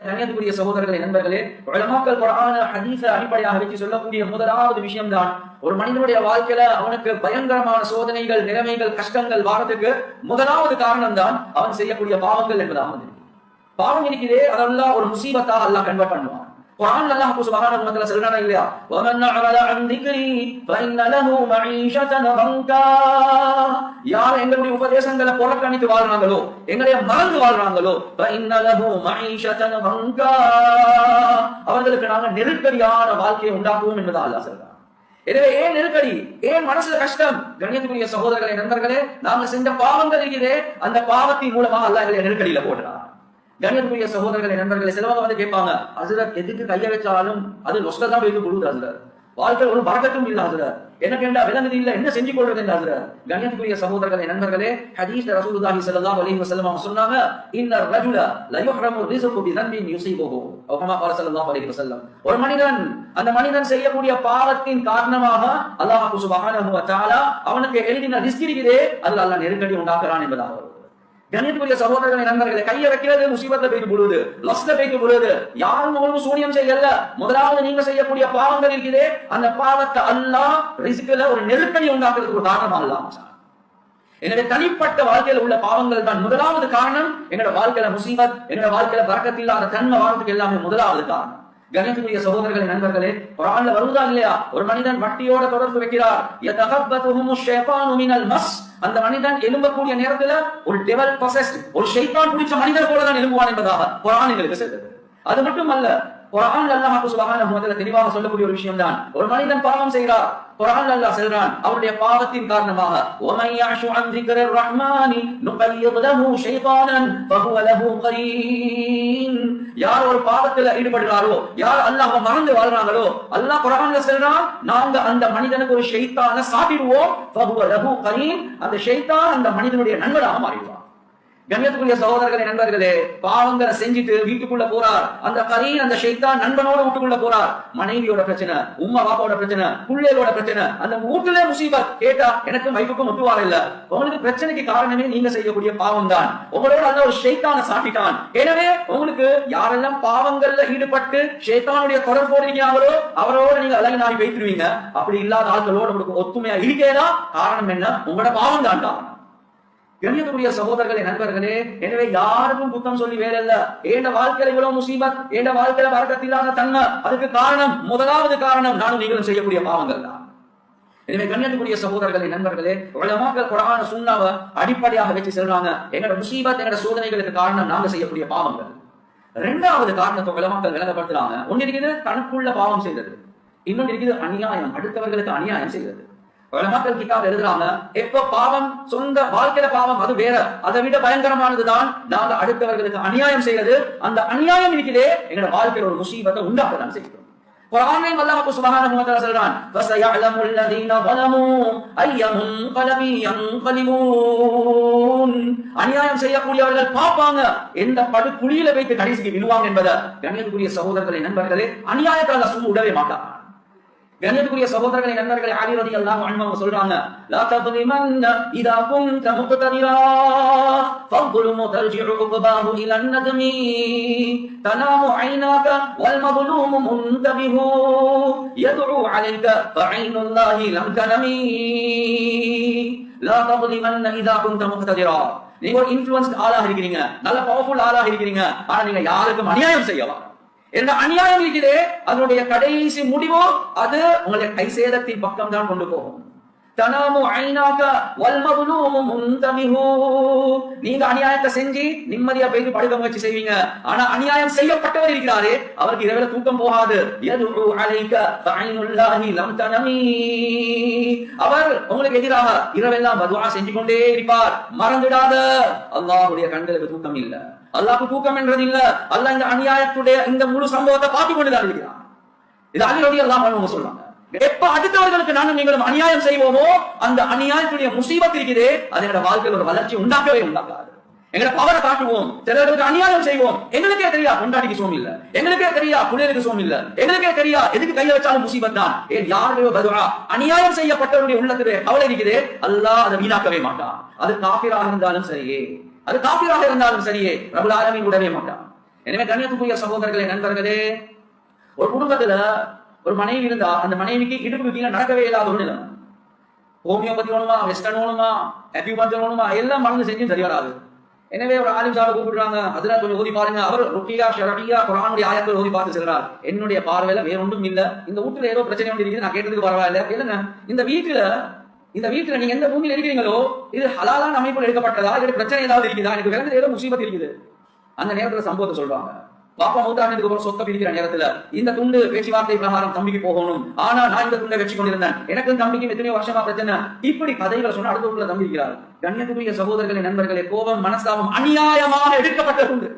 கண்ணியத்துக்குரிய சகோதரர்களே நண்பர்களே உலமாக்கள் குரான ஹதீஸ அடிப்படையாக வச்சு சொல்லக்கூடிய முதலாவது விஷயம்தான் ஒரு மனிதனுடைய வாழ்க்கையில அவனுக்கு பயங்கரமான சோதனைகள் நிலைமைகள் கஷ்டங்கள் வாரத்துக்கு முதலாவது காரணம் தான் அவன் செய்யக்கூடிய பாவங்கள் என்பதாக பாவம் இருக்கிறதே அதெல்லாம் ஒரு முசீபத்தா அல்லாஹ் கன்வெர்ட் பண்ணுவான். குர்ஆன் அல்லாஹ் சுப்ஹானஹு வ தஆலா சொல்றானே இல்லையா வமன் அஅரத அன் திக்ரி ஃபஇன்ன லஹு மஈஷத்தன் தங்கா யார் எங்களுடைய உபதேசங்களை புறக்கணித்து வாழ்றாங்களோ எங்களை மறந்து வாழ்றாங்களோ ஃபஇன்ன லஹு மஈஷத்தன் தங்கா அவர்களுக்கு நாங்கள் நெருக்கடியான வாழ்க்கையை உண்டாக்குவோம் என்பதா அல்லாஹ் சொல்றான் எனவே ஏன் நெருக்கடி ஏன் மனசுல கஷ்டம் கண்ணியத்துக்குரிய சகோதரர்களே நண்பர்களே நாங்க செஞ்ச பாவங்கள் இருக்கிறே அந்த பாவத்தின் மூலமாக அல்லாஹ் எங்களை நெருக்கடியில போடுறான் கண்ணுக்குரிய சகோதரர்களை நண்பர்களை சிலவங்க வந்து கேட்பாங்க ஹசரத் எதுக்கு கையை வச்சாலும் அது நொஸ்ட தான் போய் கொடுக்குது ஹசரத். வாழ்க்கையில் ஒரு பறக்கட்டும் இல்ல ஹசரத். என்ன கேண்டா விலங்குது இல்ல என்ன செஞ்சு கொள்றது என்று ஹசரத். கண்ணுக்குரிய சகோதரர்களை நண்பர்களே ஹதீஸ் ரசூலுல்லாஹி ஸல்லல்லாஹு அலைஹி வஸல்லம் அவங்க சொன்னாங்க இன்ன ரஜுல ல யுஹ்ரமு ரிஸ்கு பி தன்பின் யுஸிபுஹு அவ கமா ஸல்லல்லாஹு ஸல்லல்லாஹு ஒரு மனிதன் அந்த மனிதன் செய்யக்கூடிய பாவத்தின் காரணமாக அல்லாஹ் சுப்ஹானஹு வ தஆலா அவனுக்கு எழுதின ரிஸ்க் இருக்குதே அதில் அல்லாஹ் நெருக்கடி உண்டாக்குறான் என்பதாக. கண்ணியத்துக்குரிய சகோதரர்களை நண்பர்களை கையை வைக்கிறது முசீபத்தை போய்க்கு போடுவது லஸ்ட போய்க்கு போடுவது யாரும் உங்களுக்கு சூனியம் செய்யல. முதலாவது நீங்க செய்யக்கூடிய பாவங்கள் இருக்குதே அந்த பாவத்தை அல்லாஹ் ரிஸ்க்ல ஒரு நெருக்கடி உண்டாக்குறதுக்கு ஒரு காரணமா அல்லாஹ் என்னுடைய தனிப்பட்ட வாழ்க்கையில உள்ள பாவங்கள் தான் முதலாவது காரணம். எங்களோட வாழ்க்கையில முசீபத் என்னோட வாழ்க்கையில பறக்கத்தில்லாத தன்மை வாரத்துக்கு எல்லாமே முதலாவது காரணம். கணியத்துக்குரிய சகோதரர்களே நண்பர்களே ஒரு குரான்ல வருவதா இல்லையா? ஒரு மனிதன் வட்டியோட தொடர்பு வைக்கிறார். அந்த மனிதன் எழும்பக்கூடிய நேரத்துல ஒரு டெவல் ஒரு ஷைத்தான் பிடிச்ச மனிதர் போலதான் எழும்புவான் என்பதாக குரான் எங்களுக்கு அது மட்டும் அல்ல குரான் அல்லாஹ் சுபஹானஹு வதஆலா தெளிவாக சொல்லக்கூடிய ஒரு விஷயம் தான் ஒரு மனிதன் பாவம் செய்கிறார். குரான் அல்லாஹ் செல்றான். அவருடைய பாவத்தின் காரணமாக. வமன் யாஷு அன் திக்ரிர் ரஹ்மானி நுகய்யித் லஹு ஷைத்தானன் ஃபஹுவ லஹு கரீன் யார் ஒரு பாவத்துல ஈடுபடுறாரோ யார் அல்லாஹ்வை மறந்து வாழ்றாங்களோ அல்லாஹ் குரான்ல செல்றான் நாங்க அந்த மனிதனுக்கு ஒரு ஷைத்தான சாப்பிடுவோம். ஃபஹுவ லஹு கரீன் அந்த ஷைத்தான் அந்த மனிதனுடைய நண்பராக மாறிடுவார் கண்ணியத்துக்குரிய சகோதரர்களே நண்பர்களே பாவங்களை செஞ்சுட்டு வீட்டுக்குள்ள போறார். அந்த கரீன் அந்த ஷெய்தான் நண்பனோட வீட்டுக்குள்ள போறார். மனைவியோட பிரச்சனை உம்மா பாப்பாவோட பிரச்சனை பிள்ளைகளோட பிரச்சனை அந்த வீட்டுல முசீபத். கேட்டா எனக்கும் வைஃபுக்கும் ஒத்துவார இல்ல உங்களுக்கு பிரச்சனைக்கு காரணமே நீங்க செய்யக்கூடிய பாவம் தான் உங்களோட அந்த ஒரு ஷெய்தான சாப்பிட்டான் எனவே உங்களுக்கு யாரெல்லாம் பாவங்கள்ல ஈடுபட்டு ஷைத்தானுடைய தொடர்போடு இருக்கிறாங்களோ அவரோட நீங்க அழகு நாடி வைத்துருவீங்க. அப்படி இல்லாத ஆட்களோட உங்களுக்கு ஒத்துமையா இருக்கேதான் காரணம் என்ன? உங்களோட பாவம் தான் காரணம் கண்ணியத்துக்குரிய சகோதரர்களே நண்பர்களே எனவே யாருக்கும் குத்தம் சொல்லி வேலை இல்ல ஏண்ட வாழ்க்கையில இவ்வளவு முசீபத் ஏண்ட வாழ்க்கையில வரக்கத்தில்லாத தன்மை? அதுக்கு காரணம் முதலாவது காரணம் நானும் நீங்களும் செய்யக்கூடிய பாவங்கள் தான். எனவே கண்ணியத்துக்குரிய சகோதரர்களே நண்பர்களே உலமாக்கள் குரான சுண்ணாவை அடிப்படையாக வச்சு செல்றாங்க. எங்களோட முசீபத் எங்களோட சோதனைகளுக்கு காரணம் நாங்க செய்யக்கூடிய பாவங்கள். இரண்டாவது காரணத்தை உலமாக்கள் விளங்கப்படுத்துறாங்க. ஒன்னு இருக்குது தனக்குள்ள பாவம் செய்தது. இன்னொன்று இருக்குது அநியாயம். அடுத்தவர்களுக்கு அநியாயம் செய்தது. மக்கள் கிட்டாப் எழுதுறாங்க எப்ப பாவம் சொந்த வாழ்க்கையில பாவம் அது வேற அதை விட பயங்கரமானதுதான் நாங்க அடுத்தவர்களுக்கு அநியாயம் செய்யறது அந்த அநியாயம் இருக்கிறதே எங்களோட வாழ்க்கையில ஒரு முசீபத்தை உண்டாக்க தான் செய்கிறோம் குர்ஆனை அல்லாஹ் சுப்ஹானஹு வ தஆலா சொல்றான் ஃபஸயஅலமு அல்லதீன ظلموا ஐய முன்கலபி யன்கலிமூன் அநியாயம் செய்யக்கூடியவர்கள் பாப்பாங்க எந்த படு குழியில வைத்து கடைசிக்கு விழுவாங்க என்பதை கண்ணியத்துக்குரிய சகோதரர்களே நண்பர்களே அநியாயத்தால் சும்மா விடவே மாட்டாங்க கண்ணியத்துக்குரிய சகோதரர்களை நண்பர்களை அலி ரதி அல்லாஹ் அன்மாவ சொல்றாங்க லா ததுலிமன் இதா குந்த முக்தரிரா ஃபல்குலுமு தர்ஜிஉ உக்பாஹு இல நத்மி தனாமு ஐனாக வல் மதுலூமு முன்தபிஹு யதுஉ அலைக ஃபஐனுல்லாஹி லம் தனமி லா ததுலிமன் இதா குந்த முக்தரிரா நீங்க ஒரு இன்ஃப்ளூயன்ஸ்ட் ஆளாக இருக்கிறீங்க நல்ல பவர்ஃபுல் ஆளாக இருக்கிறீங்க ஆனா நீங்க யாருக்கும் அநியாயம் செய்யலாம் என்ற அநியாயம் இருக்கிறே அதனுடைய கடைசி முடிவோ அது உங்களுடைய கை சேதத்தின் பக்கம் தான் கொண்டு போகும். தனாமு ஐநாக வல்மதுலூமு நீங்க அநியாயத்தை செஞ்சு நிம்மதியா போயிட்டு படுக்க முயற்சி செய்வீங்க. ஆனா அநியாயம் செய்யப்பட்டவர் இருக்கிறாரே அவருக்கு இரவில் தூக்கம் போகாது. அவர் உங்களுக்கு எதிராக இரவெல்லாம் பதுவா செஞ்சு கொண்டே இருப்பார். மறந்துடாத. அல்லாஹுடைய கண்களுக்கு தூக்கம் இல்லை. அல்லாஹ்க்கு தூக்கம் என்றது இல்ல அல்லாஹ் இந்த அநியாயத்துடைய இந்த முழு சம்பவத்தை பார்த்து கொண்டுதான் இருக்கிறான். இது அலிரடி அல்லாஹ் அவங்க சொல்றாங்க. எப்ப அடுத்தவர்களுக்கு நானும் நீங்களும் அநியாயம் செய்வோமோ அந்த அநியாயத்துடைய முசீபத் இருக்குதே அது எங்களோட வாழ்க்கையில் ஒரு வளர்ச்சி உண்டாக்கவே உண்டாக்காது. எங்களை பவரை காட்டுவோம். சிலருக்கு அநியாயம் செய்வோம். எங்களுக்கே தெரியா கொண்டாடிக்கு சோம் இல்ல. எங்களுக்கே தெரியா குளிருக்கு சோம் இல்ல. எங்களுக்கே தெரியா எதுக்கு கைய வச்சாலும் முசீபத் தான்? ஏன் யாருடையோ பதுவா அநியாயம் செய்யப்பட்டவருடைய உள்ளத்திலே கவலை இருக்குதே. அல்லாஹ் அதை வீணாக்கவே மாட்டான். அது காபிராக இருந்தாலும் சரியே. அது காபிராக இருந்தாலும் சரியே. பிரபல ஆலமீன் விடவே மாட்டான். எனவே கண்ணியத்துக்குரிய சகோதரர்களே நண்பர்களே ஒரு குடும்பத்துல ஒரு மனைவி இருந்தா அந்த மனைவிக்கு இடுப்பு கீழே நடக்கவே இல்லாத ஒரு நிலம். ஹோமியோபதி வேணுமா வெஸ்டர்ன் வேணுமா அக்யூபஞ்சர் வேணுமா எல்லாம் மறந்து செஞ்சும் சரி வராது எனவே ஒரு ஆலிம் சாவை கூப்பிடுறாங்க. அதுல கொஞ்சம் ஓதி பாருங்க. அவர் ருக்கியா ஷரபியா குரானுடைய ஆயங்கள் ஓதி பார்த்து செல்றார் என்னுடைய பார்வையில வேற ஒன்றும் இல்ல. இந்த வீட்டுல ஏதோ பிரச்சனை ஒன்று இருக்குது. நான் கேட்டதுக்கு பரவாயில்ல. இல்லைங்க இந்த வீட்டுல இந்த வீட்டுல நீங்க எந்த பூமியில் இருக்கிறீங்களோ இது ஹலாலான அமைப்பில் எடுக்கப்பட்டதா? இது பிரச்சனை ஏதாவது இருக்குதா? எனக்கு விளங்குது ஏதோ முசீபத் இருக்குது. அந்த நேரத்துல சம்பவத்தை சொல்றாங்க. பாப்பா மௌத்தானதுக்கு அப்புறம் சொத்த பிரிக்கிற நேரத்துல இந்த துண்டு பேச்சுவார்த்தை பிரகாரம் தம்பிக்கு போகணும். ஆனா நான் இந்த துண்டை வச்சு கொண்டிருந்தேன். எனக்கும் தம்பிக்கும் எத்தனையோ வருஷமா பிரச்சனை. இப்படி கதைகளை சொன்னா அடுத்த உள்ள தம்பி இருக்கிறார். கண்ணியத்துக்குரிய சகோதரர்களே நண்பர்களே கோபம் மனஸ்தாபம் அநியாயமாக எடுக்கப்பட்ட துண்டு.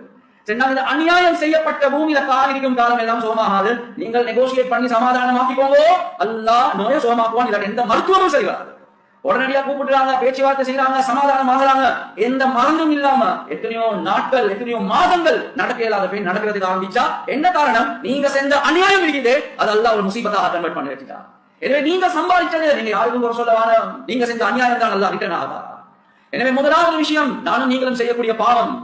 சரி, அநியாயம் செய்யப்பட்ட பூமியில கால் இருக்கும் காலம் எல்லாம் சோமாகாது. நீங்கள் நெகோசியேட் பண்ணி சமாதானமாக்கிக்கோங்க. அல்லாஹ் நோயை சோமாக்குவான். இல்லாட்டி எந்த மருத்துவமும் செய்வார் உடனடியா கூப்பிடுறாங்க பேச்சுவார்த்தை செய்யறாங்க சமாதானம் ஆகுறாங்க. எந்த மருந்தும் இல்லாம எத்தனையோ நாட்கள் எத்தனையோ மாதங்கள் நடக்க இயலாத போய் நடக்கிறதுக்கு ஆரம்பிச்சா என்ன காரணம்? நீங்க செஞ்ச அநியாயம் இருக்குது. அது அல்லாஹ் ஒரு முசீபத்தாக கன்வெர்ட் பண்ணி வச்சுட்டா. எனவே நீங்க சம்பாதிச்சது நீங்க யாருக்கும் ஒரு சொல்ல நீங்க செஞ்ச அநியாயம் தான் நல்லா ரிட்டர்ன் ஆகா எனவே முதலாவது விஷயம் நானும் நீங்களும் செய்யக்கூடிய பாவம்.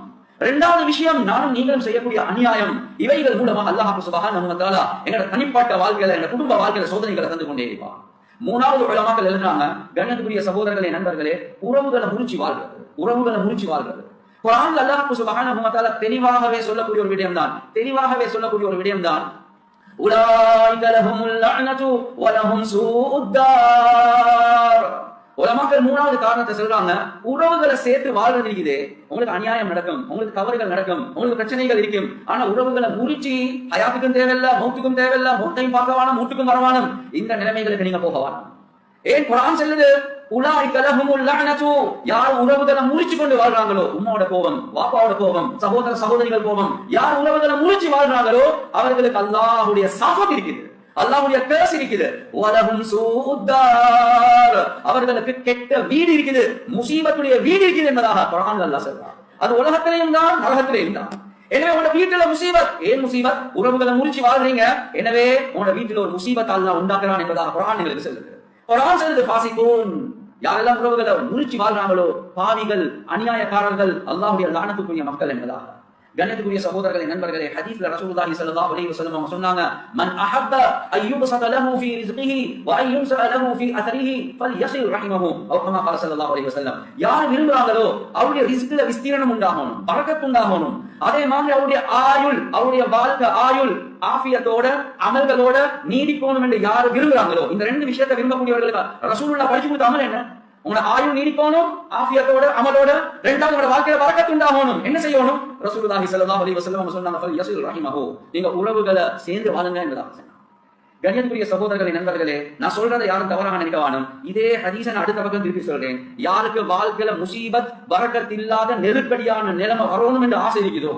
இரண்டாவது விஷயம் நானும் நீங்களும் செய்யக்கூடிய அநியாயம். இவைகள் மூலமாக அல்லாஹ் சுபஹானஹு நம்ம தஆலா எங்களோட தனிப்பட்ட வாழ்க்கையில எங்க குடும்ப வாழ்க்கையில சோதனைகளை தந்து கொண்டே இருப்பான். மூணாவது உலமாக்கள் எழுதுறாங்க கண்ணத்துக்குரிய சகோதரர்களே நண்பர்களே உறவுகளை முறிச்சு வாழ்றது. உறவுகளை முறிச்சு வாழ்றது. குரான் அல்லாஹ் சுபஹான வ தெளிவாகவே சொல்லக்கூடிய ஒரு விடயம் தான் தெளிவாகவே சொல்லக்கூடிய ஒரு விடயம் தான் உலாயிக லஹுமுல் லஅனது வ உலமாக்கள் மூணாவது காரணத்தை சொல்றாங்க உறவுகளை சேர்த்து வாழ்றது இருக்குது உங்களுக்கு அநியாயம் நடக்கும் உங்களுக்கு தவறுகள் நடக்கும் உங்களுக்கு பிரச்சனைகள் இருக்கும். ஆனா உறவுகளை முறிச்சு அயாத்துக்கும் தேவையில்ல மூத்துக்கும் தேவையில்ல மூட்டையும் பார்க்க மூட்டுக்கும் வரவானும் இந்த நிலைமைகளுக்கு நீங்க போக ஏன் குரான் சொல்லுது? உலாய் கலகம் லஅனது யார் உறவுகளை முறிச்சு கொண்டு வாழ்றாங்களோ உமாவோட கோபம் வாப்பாவோட கோபம் சகோதர சகோதரிகள் கோபம் யார் உறவுகளை முறிச்சு வாழ்றாங்களோ அவர்களுக்கு அல்லாஹுடைய சாபம் இருக்குது. அல்லாவுடைய கேஸ் இருக்குது. உலகம் சூத்தார் அவர்களுக்கு கெட்ட வீடு இருக்குது. முசீபத்துடைய வீடு இருக்குது என்பதாக குரான் அல்லாஹ் சொல்றான். அது உலகத்திலேயும் தான் நரகத்திலேயும் தான். எனவே உங்களோட வீட்டுல முசீபத். ஏன் முசீபத்? உறவுகளை முறிச்சு வாழ்றீங்க. எனவே உங்களோட வீட்டுல ஒரு முசீபத் தான் உண்டாக்குறான் என்பதாக குரான் எங்களுக்கு சொல்லுது. குரான் சொல்லுது பாசிக்கூன் யாரெல்லாம் உறவுகளை முறிச்சு வாழ்றாங்களோ பாவிகள் அநியாயக்காரர்கள் அல்லாவுடைய லானத்துக்குரிய மக்கள் என்பதாக. கண்ணத்துக்குரிய சகோதரர்களே நண்பர்களே ஹதீஃப்ல ரசூலுல்லாஹி ஸல்லல்லாஹு அலைஹி வஸல்லம் அவங்க சொன்னாங்க மன் அஹப்ப அய்யுப்சத லஹு ஃபீ ரிஸ்கிஹி வ அய்யும்ச லஹு ஃபீ அத்ரிஹி ஃபல்யஸில் ரஹிமஹு. அவ் கமா கால ஸல்லல்லாஹு அலைஹி வஸல்லம் யார் விரும்புறாங்களோ அவருடைய ரிஸ்கில விஸ்தீரணம் உண்டாகணும் பரக்கத் உண்டாகணும். அதே மாதிரி அவருடைய ஆயுள் அவருடைய வாழ்க்கை ஆயுள் ஆஃபியத்தோட அமல்களோட நீடிக்கணும் என்று யார் விரும்புறாங்களோ இந்த ரெண்டு விஷயத்தை விரும்பக்கூடியவர்களுக்கு ரசூலுல்லாஹ் படிச்சு கொடுத்த அமல் என்ன? உங்களோட ஆயுள் நீடிக்கணும் ஆஃபியத்தோட அமலோட ரெண்டாவது உங்களோட வாழ்க்கையில வரக்கத்து உண்டாகணும் என்ன செய்யணும்? ரசூலுல்லாஹி ஸல்லல்லாஹு அலைஹி வஸல்லம் சொன்னாங்க ஃபல் யஸில் ரஹிமஹு. நீங்க உறவுகளை சேர்ந்து வாழுங்க என்பதாக சொன்னாங்க. கண்ணியத்துக்குரிய சகோதரர்களே நண்பர்களே நான் சொல்றதை யாரும் தவறாக நினைக்க வேணும் இதே ஹதீஸை நான் அடுத்த பக்கம் திருப்பி சொல்றேன். யாருக்கு வாழ்க்கையில முசீபத் வரக்கத்து இல்லாத நெருக்கடியான நிலைமை வரணும் என்று ஆசை இருக்குதோ?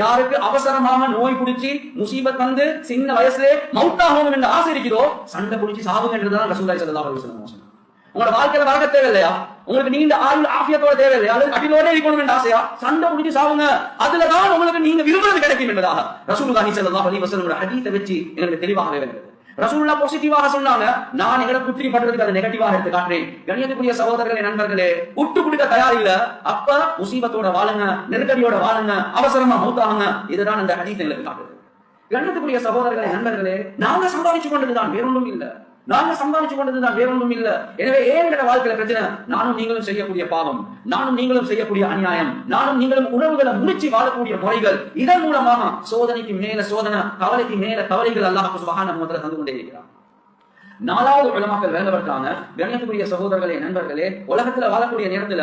யாருக்கு அவசரமாக நோய் பிடிச்சி முசீபத் வந்து சின்ன வயசுல மவுத்தாகணும் என்று ஆசை இருக்குதோ? சண்டை பிடிச்சி சாவுங்க ரசூலாய் சல்லா அலுவலம் சொன்னாங்க. உங்களோட வாழ்க்கையில வளர்க்க தேவையில்லையா? உங்களுக்கு நீண்ட ஆயுள் ஆஃபியத்தோட தேவையில்லையா? அல்லது கட்டிலோட இருக்கணும் என்ற ஆசையா? சண்டை முடிஞ்சு சாவுங்க. அதுலதான் உங்களுக்கு நீங்க விரும்புறது கிடைக்கும் என்பதாக ரசூலுல்லாஹி ஸல்லல்லாஹு அலைஹி வஸல்லம் ஹதீஸை வச்சு எனக்கு தெளிவாகவே வருகிறது ரசூல்லா பாசிட்டிவாக சொன்னாங்க. நான் எங்களை குத்திரி பண்றதுக்கு அதை நெகட்டிவாக எடுத்து காட்டுறேன். கணியத்துக்குரிய சகோதரர்களே நண்பர்களே விட்டு கொடுக்க தயார் இல்ல அப்ப முசீபத்தோட வாழுங்க நெருக்கடியோட வாழுங்க அவசரமா மௌத்தாகுங்க. இதுதான் அந்த ஹதீஸ் எங்களுக்கு காட்டுது. கணியத்துக்குரிய சகோதரர்களே நண்பர்களே நாங்க சம்பாதிச்சு கொண்டதுதான் வேறொன்றும் இல்ல. நாங்க சம்பாதிச்சு கொண்டதுதான் வேறொன்றும் இல்ல. எனவே ஏன் வாழ்க்கையில பிரச்சனை? நானும் நீங்களும் செய்யக்கூடிய பாவம். நானும் நீங்களும் செய்யக்கூடிய அநியாயம். நானும் நீங்களும் உணவுகளை முடிச்சு வாழக்கூடிய முறைகள். இதன் மூலமாக சோதனைக்கு மேல சோதனை கவலைக்கு மேல கவலைகள் அல்லாஹ் சுபகான முதல்ல தந்து கொண்டே இருக்கிறான் நாலாவது உலமாக்கள் வேண்டப்பட்டாங்க கண்ணியத்துக்குரிய சகோதரர்களே நண்பர்களே உலகத்துல வாழக்கூடிய நேரத்துல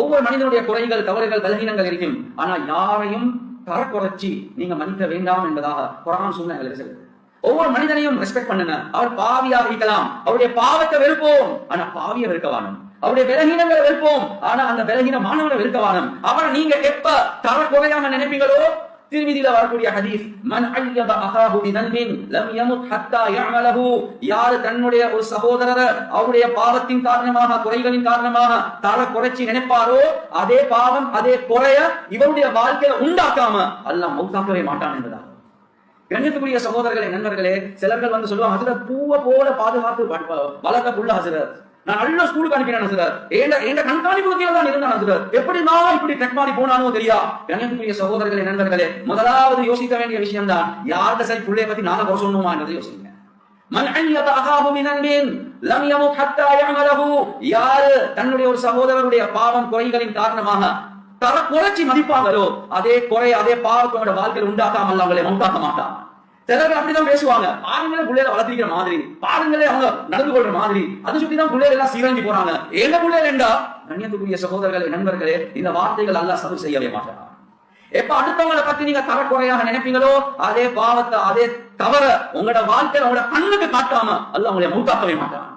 ஒவ்வொரு மனிதனுடைய குறைகள் தவறுகள் பலகீனங்கள் இருக்கும். ஆனா யாரையும் தரக்குறைச்சி நீங்க மன்னிக்க வேண்டாம் என்பதாக குரான் சூழ்நிலை சொல்லுது. ஒவ்வொரு மனிதனையும் ரெஸ்பெக்ட் பண்ணுங்க. அவர் பாவியாக இருக்கலாம். அவருடைய பாவத்தை வெறுப்போம். ஆனா பாவிய வெறுக்கவானும் அவருடைய விலகீனங்களை வெறுப்போம். ஆனா அந்த விலகீன மாணவனை வெறுக்கவானும் அவரை நீங்க எப்ப தரக்குறையாக நினைப்பீங்களோ திருமதியில வரக்கூடிய ஹதீஸ் மன் அய்யப அஹாஹு பிதன்பின் லம் யமுத் ஹத்தா யஅமலஹு. யார் தன்னுடைய ஒரு சகோதரர் அவருடைய பாவத்தின் காரணமாக குறைகளின் காரணமாக தர குறைச்சி நினைப்பாரோ அதே பாவம் அதே குறைய இவருடைய வாழ்க்கையில உண்டாக்காம அல்லாஹ் மௌத்தாக்கவே மாட்டான் என்பதா கண்ணியத்துக்குரிய சகோதரர்களே நண்பர்களே சிலர்கள் வந்து சொல்லுவாங்க ஹசரத் பூவை போல பாதுகாத்து வளர்க்க புள்ள ஹசரத். நான் நல்ல ஸ்கூலுக்கு அனுப்பினேன் சார் ஏண்ட ஏண்ட கண்காணிப்பு கீழே தான் இருந்தான் சார் எப்படி நான் இப்படி டெக் மாறி போனானோ தெரியா? கணக்குரிய சகோதரர்களே நண்பர்களே முதலாவது யோசிக்க வேண்டிய விஷயம் தான் யார்கிட்ட சரி பிள்ளைய பத்தி நானும் குறை சொல்லணுமா என்றதை யோசிங்க. மன் அன்யத அகாஹு மின் லம் யமுத் ஹத்தா யார் தன்னுடைய ஒரு சகோதரருடைய பாவம் குறைகளின் காரணமாக தர குறைச்சி மதிப்பாங்களோ அதே குறை அதே பாவத்தோட வாழ்க்கையில் உண்டாக்காமல் அவங்களை உண்டாக்க மாட்டான் சிலர் அப்படிதான் பேசுவாங்க. பாருங்களே பிள்ளையில வளர்த்திக்கிற மாதிரி. பாருங்களே அவங்க நடந்து கொள்ற மாதிரி. அது சுத்தி தான் பிள்ளைகள் எல்லாம் சீரஞ்சி போறாங்க. எங்க பிள்ளைகள் என்றா? கண்ணியத்துக்குரிய சகோதரர்களே நண்பர்களே இந்த வார்த்தைகள் எல்லாம் சரி செய்யவே மாட்டான். எப்ப அடுத்தவங்களை பத்தி நீங்க தரக்குறையாக நினைப்பீங்களோ அதே பாவத்தை அதே தவற உங்களோட வாழ்க்கையில உங்களோட கண்ணுக்கு காட்டாம அல்ல உங்களை மூத்தாக்கவே மாட்டான்.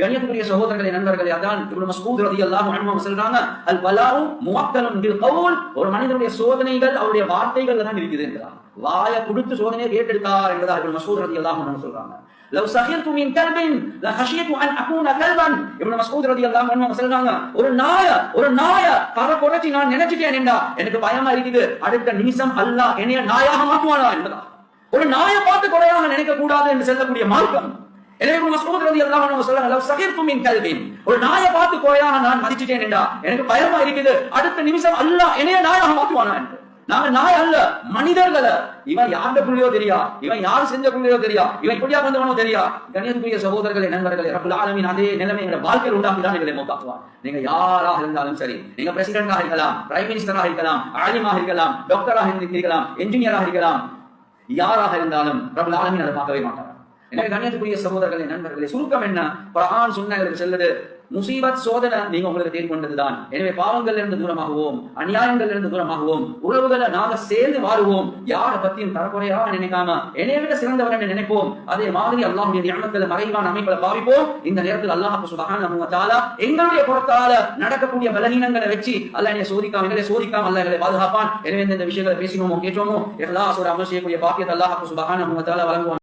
கண்ணியத்துக்குரிய சகோதரர்களே நண்பர்களே அதான் இவ்வளவு இப்னு ரதி அல்லாஹ் அன்ஹு சொல்றாங்க அல் பலாஉ முவக்கலும் கவுல் ஒரு மனிதனுடைய சோதனைகள் அவருடைய வார்த்தைகள்ல தான் இருக்குது என்றார் வாய கொடுத்து சோதனையை கேட்டெடுத்தார் என்பதா இப்னு மஸ்ஊத் ரலியல்லாஹு அன்ஹு சொல்றாங்க. லவ் சஹிர்து மின் கல்பின் லஹஷியது அன் அகூன கல்பன். இப்னு மஸ்ஊத் ரலியல்லாஹு அன்ஹு சொல்றாங்க ஒரு நாய ஒரு நாய தர குறைச்சி நான் நினைச்சிட்டேன் என்றா எனக்கு பயமா இருக்குது. அடுத்த நிமிஷம் அல்லாஹ் என்னைய நாயாக மாற்றுவானா என்பதா? ஒரு நாயை பார்த்து குறையாக நினைக்க கூடாது என்று செல்லக்கூடிய மார்க்கம். எனவே இப்னு மஸ்ஊத் ரலியல்லாஹு அன்ஹு சொல்றாங்க லவ் சஹிர்து மின் ஒரு நாயை பார்த்து போயா நான் மதிச்சிட்டேன் என்றா? எனக்கு பயமா இருக்குது. அடுத்த நிமிஷம் அல்லாஹ் என்னைய நாயாக மாற்றுவானா? என்று. நாங்க நாய் அல்ல மனிதர்கள. இவன் யார்ட புள்ளியோ தெரியா? இவன் யார் செஞ்ச புள்ளியோ தெரியா? இவன் இப்படியா வந்தவனோ தெரியா? கணியத்துக்குரிய சகோதரர்களே நண்பர்களே ரபுல் ஆலமின் அதே நிலைமை எங்களை வாழ்க்கையில் உண்டாக்கிதான் எங்களை மௌத்தாக்குவார் நீங்க யாராக இருந்தாலும் சரி நீங்க பிரசிடண்டாக இருக்கலாம் பிரைம் மினிஸ்டராக இருக்கலாம் ஆலிமாக இருக்கலாம் டாக்டராக இருக்கலாம் என்ஜினியராக இருக்கலாம். யாராக இருந்தாலும் ரபுல் ஆலமீன் அதை பார்க்கவே மாட்டார் எனவே கண்ணியத்துக்குரிய சகோதரர்களே நண்பர்களே சுருக்கம் என்ன? குரான் சொன்னங்களுக்கு செல்லுது முசீபத் சோதனை நீங்க உங்களுக்கு தேடி கொண்டதுதான். எனவே பாவங்கள்ல இருந்து தூரமாகவும் அநியாயங்கள்ல இருந்து தூரமாகவும் உறவுகளை நாங்க சேர்ந்து வாழுவோம் யாரை பத்தியும் தரக்குறையா நினைக்காம என்னைய விட சிறந்தவர் என்று நினைப்போம். அதே மாதிரி அல்லாஹுடைய ஞானத்துல மறைவான அமைப்புகளை பாவிப்போம். இந்த நேரத்தில் அல்லாஹ் சுபஹானஹு எங்களுடைய புறத்தால நடக்கக்கூடிய பலகீனங்களை வச்சு அல்லாஹ் என்னை சோதிக்காம எங்களை சோதிக்காம அல்ல எங்களை பாதுகாப்பான். எனவே இந்த விஷயங்களை பேசினோமோ கேட்டோமோ எல்லா அமல் செய்யக்கூடிய பாக்கியத்தை அல்லாஹ் சுபகான வ வழங்குவான்.